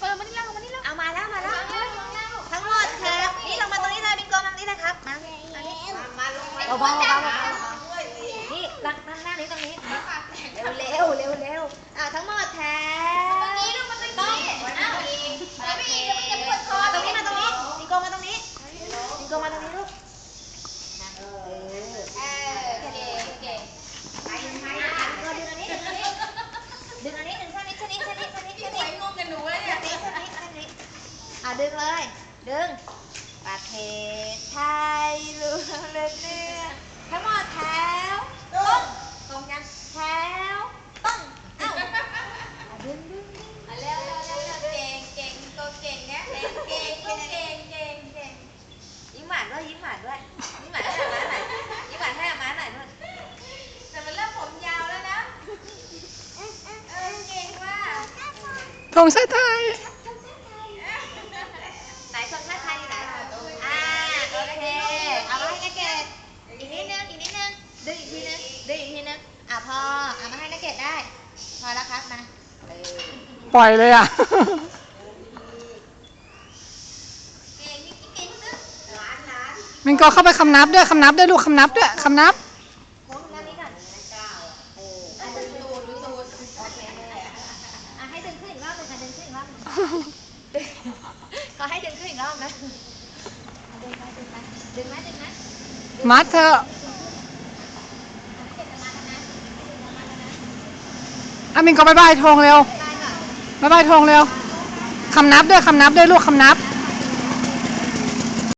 เปิดมานี่แล้วมานี่แล้วเอามาแล้วมาแล้ววางหน้าวางหน้าลูกทั้งหมดครับ นี่ลงมาตรงนี้เลยบิงโกมาตรงนี้เลยครับ มาอันนี้มาลงมาเบาๆเบาๆนี่ตั้งตั้งหน้านี้ตรงนี้เร็วเร็วเร็วเร็วอ่าทั้งหมดแถวตรงนี้ลูกมาตรงนี้อ้าวอีกแล้วไปอีกเดี๋ยวมันจะปวดคอมาตรงนี้มาตรงนี้บิงโกมาตรงนี้บิงโกมาตรงนี้ลูกเออ เออเก่งเก่ง ไปดึงไปก็ดึงอันนี้ดึงอันนี้ดึงอันนี้ดึงแค่นี้แค่นี้แค่นี้แค่นี้ พี่ แค่ หม นี้ วยงงกับหนูเลย แค่ เนี่ย นี้แค่นี้แค่นี้ อะดึงเลย ดึง ประเทศไทยรู้เรื่องเรื่อทั้งหมดแถวต้นตรงยังแถวต้นเอ้าอะดึงดึงดึงเอาเร็วเร็วเร็วเร็วเก่งเก่งก็เก่งนะเก่งเก่งก็เก่งเก่งเก่งยิ้มหวานด้วยยิ้มหวานด้วยยิ้มหวานให้อาม้าหน่อยยิ้มหวานให้อาม้าหน่อยนู่นแต่มันเริ่มผมยาวแล้วนะเออเก่งว่ะธงชาติไทย ไหนทรงชาติไทยอยู่ไหนอ่าโอเคเอามาให้นักเกดอีกนิดนึงอีกนิดนึงดึงอีกทีนึงดึงอีกทีนึงอะพอเอามาให้นักเกดได้ พอแล้วครับมาเออปล่อยเลยอะ เก่งนี่เก่งนะหลานหลานมิงโกเข้าไปคำนับด้วยคำนับด้วยลูกคำนับด้วยคำนับ โค้งด้านนี้ก่อนเก้าเอออะดูดูดูดูโอเคอะให้ดึงขึ้นอีกรอบหนึงค่ะดึงขึ้นอีกรอบหนึงขอให้ดึงขึ้นอีกรอบนะอะดึงไปดึงไปดึงไหมดึงไหม มัดเถอะ เก็บกันมาแล้วนะดึงกันมาแล้วนะ อามิงก็บายบายทงเร็วบายบายทงเร็วคำนับด้วยคำนับด้วยลูกคำนับ